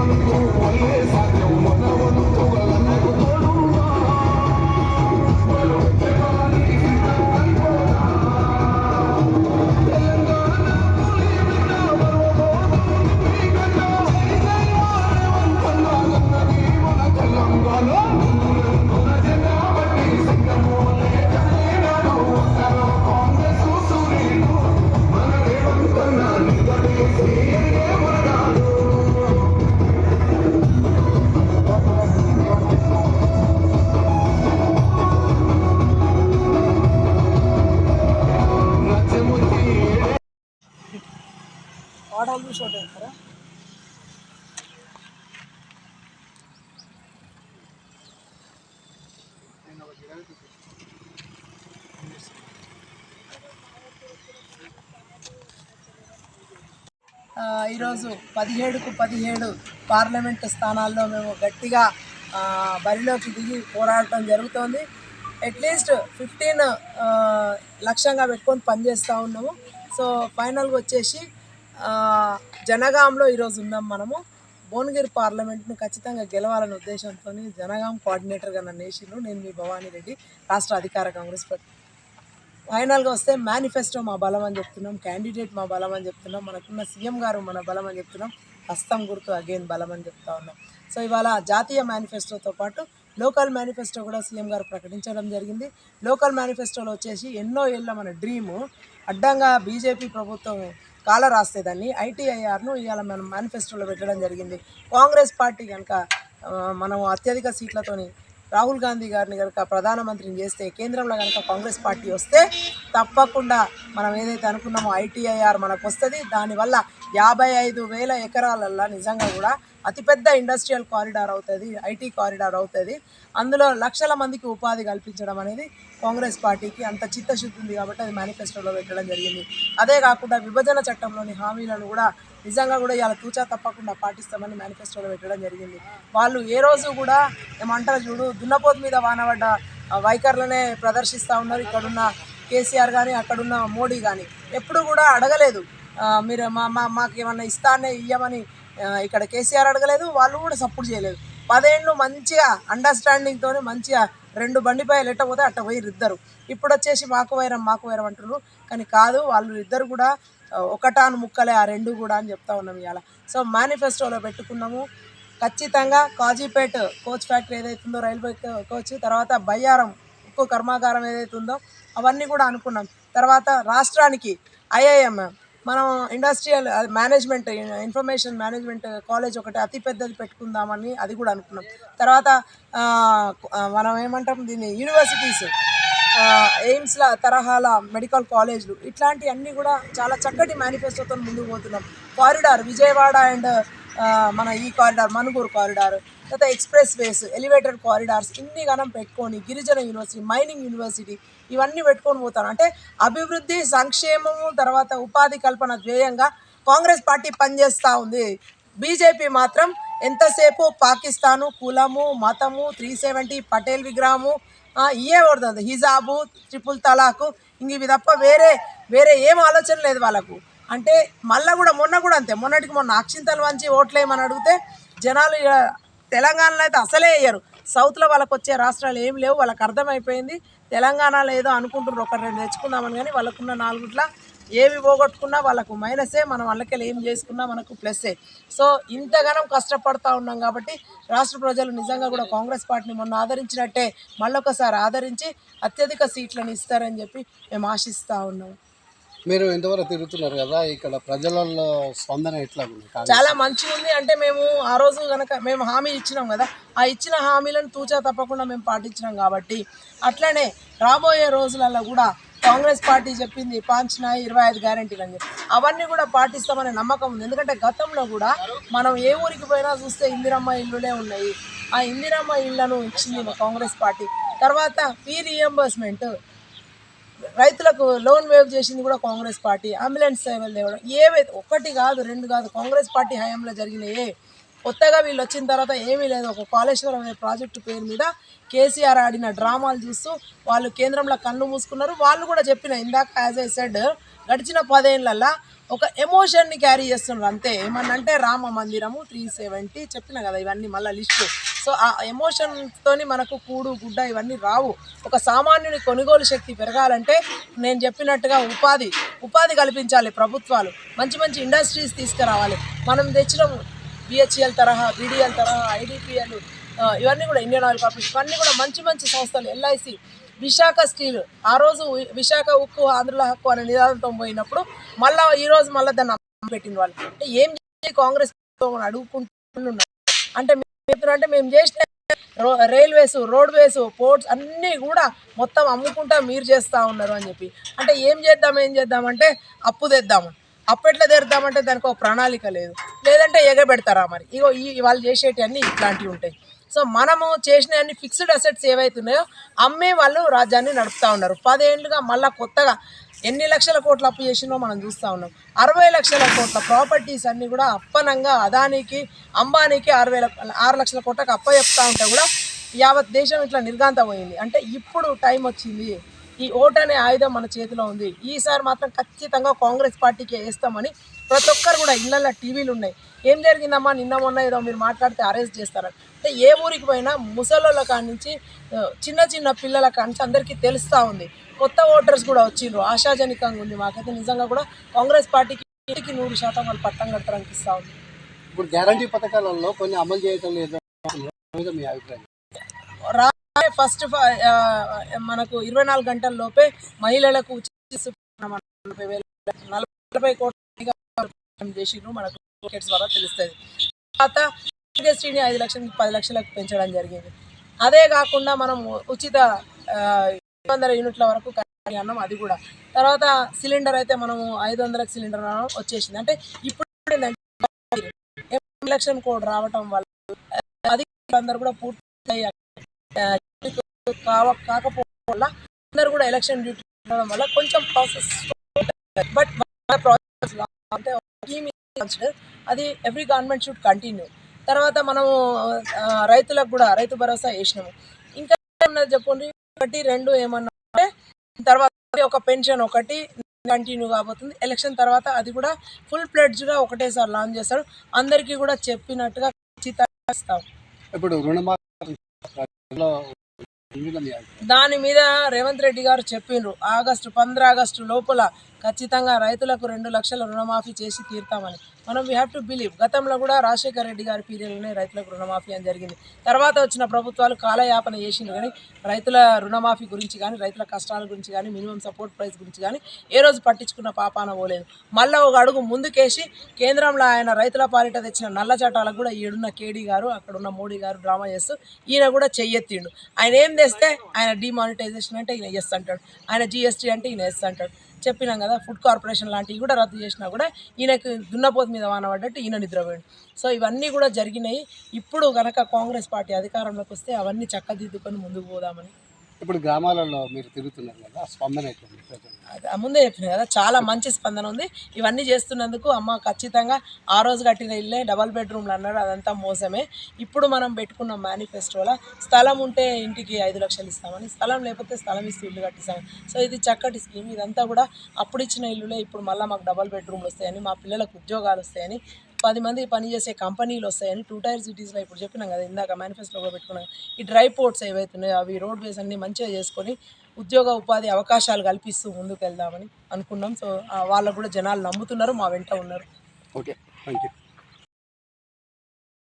ಒಂದು ఈరోజు పదిహేడుకు పదిహేడు పార్లమెంట్ స్థానాల్లో మేము గట్టిగా బరిలోకి దిగి పోరాడటం జరుగుతోంది. అట్లీస్ట్ ఫిఫ్టీన్ లక్ష్యంగా పెట్టుకొని పనిచేస్తూ ఉన్నాము. సో ఫైనల్గా వచ్చేసి జనగాంలో ఈరోజు ఉన్నాం మనము. భువనగిరి పార్లమెంట్ను ఖచ్చితంగా గెలవాలనే ఉద్దేశంతో జనగాం కోఆర్డినేటర్గా నన్ను వేసిండ్రు. నేను మీ భవానీ రెడ్డి రాష్ట్ర అధికార కాంగ్రెస్ పార్టీ ఫైనల్గా వస్తే మేనిఫెస్టో మా బలం అని చెప్తున్నాం క్యాండిడేట్ మా బలం అని చెప్తున్నాం మనకున్న సీఎం గారు మన బలం అని చెప్తున్నాం హస్తం గుర్తు అగైన్ బలం అని చెప్తా ఉన్నాం. సో ఇవాళ జాతీయ మేనిఫెస్టోతో పాటు లోకల్ మేనిఫెస్టో కూడా సీఎం గారు ప్రకటించడం జరిగింది. లోకల్ మేనిఫెస్టోలో వచ్చేసి ఎన్నో ఏళ్ళ మన డ్రీము అడ్డంగా బీజేపీ ప్రభుత్వం కాల రాస్తే దాన్ని ఐటీఐఆర్ను ఇవాళ మనం మేనిఫెస్టోలో పెట్టడం జరిగింది. కాంగ్రెస్ పార్టీ కనుక మనం అత్యధిక సీట్లతోని రాహుల్ గాంధీ గారిని కనుక ప్రధానమంత్రిని చేస్తే కేంద్రంలో కనుక కాంగ్రెస్ పార్టీ వస్తే తప్పకుండా మనం ఏదైతే అనుకున్నామో ఐటీఐఆర్ మనకు వస్తుంది. దానివల్ల యాభై ఐదు వేల ఎకరాలల్లో నిజంగా కూడా అతిపెద్ద ఇండస్ట్రియల్ కారిడార్ అవుతుంది ఐటీ కారిడార్ అవుతుంది. అందులో లక్షల మందికి ఉపాధి కల్పించడం అనేది కాంగ్రెస్ పార్టీకి అంత చిత్తశుద్ధి ఉంది కాబట్టి అది మేనిఫెస్టోలో పెట్టడం జరిగింది. అదే కాకుండా విభజన చట్టంలోని హామీలను కూడా నిజంగా కూడా ఇలా తూచా తప్పకుండా పాటిస్తామని మేనిఫెస్టోలో పెట్టడం జరిగింది. వాళ్ళు ఏ రోజు కూడా ఏమంటారు చూడు దున్నపోతు మీద వానబడ్డ వైఖరులనే ప్రదర్శిస్తూ ఉన్నారు. ఇక్కడున్న కేసీఆర్ కానీ అక్కడున్న మోడీ కానీ ఎప్పుడు కూడా అడగలేదు. మీరు మా మా మాకు ఏమన్నా ఇస్తానే ఇయ్యమని ఇక్కడ కేసీఆర్ అడగలేదు వాళ్ళు కూడా సపోర్ట్ చేయలేదు. పదేళ్ళు మంచిగా అండర్స్టాండింగ్తో మంచిగా రెండు బండిపైలు ఎట్టపోతే అట్ట పోయి ఇద్దరు. ఇప్పుడు వచ్చేసి మాకు వైరం మాకు వైరం అంటున్నారు కానీ కాదు వాళ్ళు ఇద్దరు కూడా ఒకటాను ముక్కలే ఆ రెండు కూడా అని చెప్తా ఉన్నాం ఇవాళ సో మేనిఫెస్టోలో పెట్టుకున్నాము. ఖచ్చితంగా కాజీపేట్ కోచ్ ఫ్యాక్టరీ ఏదైతే ఉందో రైల్వే కోచ్ తర్వాత బయ్యారం ఉక్కు కర్మాగారం ఏదైతే ఉందో అవన్నీ కూడా అనుకున్నాం. తర్వాత రాష్ట్రానికి ఐఐఎం మనం industrial management information management college ఒకటి అతి పెద్దది పెట్టుకుందామని అది కూడా అనుకున్నాం. తర్వాత మనం ఏమంటాం దీన్ని యూనివర్సిటీస్ ఎయిమ్స్ల తరహాల మెడికల్ కాలేజ్లు ఇట్లాంటివన్నీ కూడా చాలా చక్కటి మేనిఫెస్టోతో ముందుకు పోతున్నాం. కారిడార్ విజయవాడ అండ్ మన ఈ కారిడార్ మనుగూరు కారిడార్ తర్వాత ఎక్స్ప్రెస్ వేస్ ఎలివేటెడ్ కారిడార్స్ ఇన్ని గణం పెట్టుకొని గిరిజన యూనివర్సిటీ మైనింగ్ యూనివర్సిటీ ఇవన్నీ పెట్టుకొని పోతాను అంటే అభివృద్ధి సంక్షేమము తర్వాత ఉపాధి కల్పన ధ్యేయంగా కాంగ్రెస్ పార్టీ పనిచేస్తూ ఉంది. బీజేపీ మాత్రం ఎంతసేపు పాకిస్తాను కులము మతము త్రీ సెవెంటీ పటేల్ విగ్రహము ఇవే ఇయే హిజాబు ట్రిపుల్ తలాకు ఇంక ఇవి తప్ప వేరే వేరే ఏం ఆలోచన లేదు వాళ్ళకు. అంటే మళ్ళీ కూడా మొన్న కూడా అంతే. మొన్నటికి మొన్న అక్షింతలు వంచి ఓట్లేయమని అడిగితే జనాలు ఇక తెలంగాణలో అయితే అసలే వేయరు. సౌత్లో వాళ్ళకి వచ్చే రాష్ట్రాలు ఏం లేవు వాళ్ళకి అర్థమైపోయింది. తెలంగాణలో ఏదో అనుకుంటున్నారు ఒకటి రెండు తెచ్చుకుందామని కానీ వాళ్ళకున్న నాలుగుట్ల ఏవి పోగొట్టుకున్నా వాళ్ళకు మైనసే మనం వాళ్ళకెళ్ళి ఏం చేసుకున్నా మనకు ప్లస్సే. సో ఇంతగానం కష్టపడతా ఉన్నాం కాబట్టి రాష్ట్ర ప్రజలు నిజంగా కూడా కాంగ్రెస్ పార్టీని మొన్న ఆదరించినట్టే మళ్ళొకసారి ఆదరించి అత్యధిక సీట్లను ఇస్తారని చెప్పి మేము ఆశిస్తూ ఉన్నాం. మీరు ఇంతవరకు తిరుగుతున్నారు కదా? ఇక్కడ ప్రజలలో స్పందన ఎట్లా ఉంది చాలా మంచిగా ఉంది అంటే మేము ఆ రోజు కనుక మేము హామీ ఇచ్చినాం కదా ఆ ఇచ్చిన హామీలను తూచా తప్పకుండా మేము పాటించినాం కాబట్టి అట్లనే రాబోయే రోజులలో కూడా కాంగ్రెస్ పార్టీ చెప్పింది పాంచిన ఇరవై ఐదు గ్యారంటీలు అని చెప్పి. అవన్నీ కూడా పాటిస్తామనే నమ్మకం ఉంది. ఎందుకంటే గతంలో కూడా మనం ఏ ఊరికి పోయినా చూస్తే ఇందిరమ్మ ఇల్లులే ఉన్నాయి. ఆ ఇందిరమ్మ ఇళ్ళను ఇచ్చింది కాంగ్రెస్ పార్టీ. తర్వాత ఫీ రియంబర్స్మెంట్ రైతులకు లోన్ వేవ్ చేసింది కూడా కాంగ్రెస్ పార్టీ అంబులెన్స్ సేవలు తేవడం ఏవైతే ఒకటి కాదు రెండు కాదు కాంగ్రెస్ పార్టీ హయాంలో జరిగిన ఏ కొత్తగా వీళ్ళు వచ్చిన తర్వాత ఏమీ లేదు. ఒక కాళేశ్వరం అనే ప్రాజెక్టు పేరు మీద కేసీఆర్ ఆడిన డ్రామాలు చూస్తూ వాళ్ళు కేంద్రంలో కన్ను మూసుకున్నారు. వాళ్ళు కూడా చెప్పిన ఇందాక యాజ్ ఐ సెడ్ గడిచిన పదేళ్ళల్లో ఒక ఎమోషన్ని క్యారీ చేస్తున్నారు. అంతే. ఏమన్నంటే రామ మందిరము త్రీ సెవెంటీ చెప్పిన కదా ఇవన్నీ మళ్ళీ లిస్టు సో ఆ ఎమోషన్తోని మనకు కూడు గుడ్డ ఇవన్నీ రావు. ఒక సామాన్యుని కొనుగోలు శక్తి పెరగాలంటే నేను చెప్పినట్టుగా ఉపాధి ఉపాధి కల్పించాలి ప్రభుత్వాలు. మంచి మంచి ఇండస్ట్రీస్ తీసుకురావాలి. మనం తెచ్చిన బిహెచ్ఎల్ తరహా బీడీఎల్ తరహా ఐడిపిఎల్ ఇవన్నీ కూడా ఇండియన్ ఆయిల్ కార్పొరేషన్ ఇవన్నీ కూడా మంచి మంచి సంస్థలు ఎల్ఐసి విశాఖ స్టీల్. ఆ రోజు విశాఖ ఉక్కు ఆంధ్రుల హక్కు అనే నిదానంతో పోయినప్పుడు మళ్ళా ఈ రోజు మళ్ళీ దాన్ని పెట్టిన వాళ్ళు. అంటే ఏం కాంగ్రెస్ అడుగుకుంటున్నారు. అంటే మేము అంటే మేము చేసిన రో రైల్వేస్ రోడ్వేస్ పోర్ట్స్ అన్నీ కూడా మొత్తం అమ్ముకుంటా మీరు చేస్తూ ఉన్నారు అని చెప్పి. అంటే ఏం చేద్దాం ఏం చేద్దామంటే అప్పు తెద్దాము అప్పు ఎట్లా తెరుద్దామంటే దానికి ఒక ప్రణాళిక లేదు. లేదంటే ఎగబెడతారా మరి? ఇగో ఈ వాళ్ళు చేసేటివన్నీ ఇట్లాంటివి ఉంటాయి. సో మనము చేసిన అన్ని ఫిక్స్డ్ అసెట్స్ ఏవైతున్నాయో అమ్మే వాళ్ళు రాజ్యాన్ని నడుపుతా ఉన్నారు. పదేళ్ళుగా మళ్ళీ కొత్తగా ఎన్ని లక్షల కోట్ల అప్పు చేసినో మనం చూస్తూ ఉన్నాం. అరవై లక్షల కోట్ల ప్రాపర్టీస్ అన్నీ కూడా అప్పనంగా అదానికి అంబానీకి అరవై ఆరు లక్షల కోట్లకు అప్ప చెప్తా ఉంటే కూడా యావత్ దేశం ఇట్లా నిర్గాంత పోయింది. అంటే ఇప్పుడు టైం వచ్చింది. ఈ ఓట్ అనే ఆయుధం మన చేతిలో ఉంది. ఈసారి మాత్రం ఖచ్చితంగా కాంగ్రెస్ పార్టీకి వేస్తామని ప్రతి ఒక్కరు కూడా ఇళ్ళల్లో టీవీలు ఉన్నాయి. ఏం జరిగిందమ్మా? నిన్న మొన్న ఏదో మీరు మాట్లాడితే అరెస్ట్ చేస్తారు అంటే ఏ ఊరికి పోయినా ముసలోళ్ళ కాడి నుంచి చిన్న చిన్న పిల్లల కాడి నుంచి అందరికీ తెలుస్తూ ఉంది. కొత్త ఓటర్స్ కూడా వచ్చిండ్రు. ఆశాజనకంగా ఉంది. మాకైతే నిజంగా కూడా కాంగ్రెస్ పార్టీకి నూరు శాతం వాళ్ళు పట్టం కడతారు అనిపిస్తూ ఉంది. ఇప్పుడు గ్యారంటీ పథకాలలో కొన్ని అమలు చేయటం లేదు. మీ అభిప్రాయం. రా ఫస్ట్ మనకు ఇరవై నాలుగు గంటల లోపే మహిళలకు నలభై కోట్ల చేసిండ్రు మనకు ద్వారా తెలుస్తుంది. తర్వాత ఆరోగ్యశ్రీని ఐదు లక్షల పది లక్షలకు పెంచడం జరిగింది. అదే కాకుండా మనం ఉచిత వందల యూనిట్ల వరకు అన్నం అన్నాం అది కూడా. తర్వాత సిలిండర్ అయితే మనము ఐదు వందలకు సిలిండర్ వచ్చేసింది. అంటే ఇప్పుడు ఏంటంటే ఎలక్షన్ కోడ్ రావటం వల్ల అది అందరూ కూడా పూర్తి కాకపోవడం వల్ల అందరూ కూడా ఎలక్షన్ డ్యూటీ ఉండడం వల్ల కొంచెం ప్రాసెస్ బట్ ప్రాసెస్ అంటే. అది ఎవ్రీ గవర్నమెంట్ షుడ్ కంటిన్యూ తర్వాత మనము రైతులకు కూడా రైతు భరోసా వేసినాము ఇంకా ఏమన్నది చెప్పండి? ఒకటి రెండు ఏమన్నా అంటే తర్వాత ఒక పెన్షన్ ఒకటి కంటిన్యూ కాబోతుంది. ఎలక్షన్ తర్వాత అది కూడా ఫుల్ ప్లెడ్జ్గా ఒకటేసారి లాంచ్ చేస్తారు. అందరికీ కూడా చెప్పినట్టుగా ఖచ్చితంగా ఇస్తాం. ఇప్పుడు దాని మీద రేవంత్ రెడ్డి గారు చెప్పిండ్రు. ఆగస్టు పంద్ర ఆగస్టు లోపల ఖచ్చితంగా రైతులకు రెండు లక్షల రుణమాఫీ చేసి తీరుతామని. మనం వీ హ్యావ్ టు బిలీవ్ గతంలో కూడా రాజశేఖర రెడ్డి గారి పీరియడ్లోనే రైతులకు రుణమాఫీ అని జరిగింది. తర్వాత వచ్చిన ప్రభుత్వాలు కాలయాపన చేసిండ్రు కానీ రైతుల రుణమాఫీ గురించి కానీ రైతుల కష్టాల గురించి కానీ మినిమం సపోర్ట్ ప్రైస్ గురించి కానీ ఏ రోజు పట్టించుకున్న పాపాన పోలేదు. మళ్ళీ ఒక అడుగు ముందుకేసి కేంద్రంలో ఆయన రైతుల పాలిట తెచ్చిన నల్ల చట్టాలకు కూడా ఈడున్న కేడీ గారు అక్కడ ఉన్న మోడీ గారు డ్రామా చేస్తూ ఈయన కూడా చెయ్యెత్తిండు. ఆయన ఏం తెస్తే ఆయన డిమానిటైజేషన్ అంటే ఈయన ఎస్ అంటాడు. ఆయన జిఎస్టీ అంటే ఈయన ఎస్ అంటాడు. చెప్పినాం కదా ఫుడ్ కార్పొరేషన్ లాంటివి కూడా రద్దు చేసినా కూడా ఈయనకు దున్నపోతు మీద వాన పడ్డట్టు ఈయన నిద్రపోయాడు. సో ఇవన్నీ కూడా జరిగినాయి. ఇప్పుడు కనుక కాంగ్రెస్ పార్టీ అధికారంలోకి వస్తే అవన్నీ చక్కదిద్దుకొని ముందుకు పోదామని ఇప్పుడు గ్రామాలలో మీరు తిరుగుతున్నారు కదా స్పందన ఎట్లుంది ప్రజలు ముందే చెప్పిన కదా చాలా మంచి స్పందన ఉంది. ఇవన్నీ చేస్తున్నందుకు అమ్మ ఖచ్చితంగా ఆ రోజు కట్టిన ఇల్లే డబల్ బెడ్రూమ్లు అన్నారు అదంతా మోసమే. ఇప్పుడు మనం పెట్టుకున్న మేనిఫెస్టోలో స్థలం ఉంటే ఇంటికి ఐదు లక్షలు ఇస్తామని స్థలం లేకపోతే స్థలం ఇస్తే ఇల్లు కట్టిస్తామని సో ఇది చక్కటి స్కీమ్. ఇదంతా కూడా అప్పుడు ఇచ్చిన ఇల్లులే ఇప్పుడు మళ్ళీ మాకు డబల్ బెడ్రూమ్లు వస్తాయని మా పిల్లలకు ఉద్యోగాలు వస్తాయని పది మంది పనిచేసే కంపెనీలు వస్తాయని టూ టైర్ సిటీస్లో ఇప్పుడు చెప్పినాం కదా ఇందాక మేనిఫెస్టోలో పెట్టుకున్నాం. ఈ డ్రై పోర్ట్స్ ఏవైతున్నాయో అవి రోడ్ వేస్ అన్ని మంచిగా చేసుకొని ఉద్యోగ ఉపాధి అవకాశాలు కల్పిస్తూ ముందుకు వెళ్దామని అనుకున్నాం. సో వాళ్ళకు కూడా జనాలు నమ్ముతున్నారు మా వెంట ఉన్నారు. Okay thank you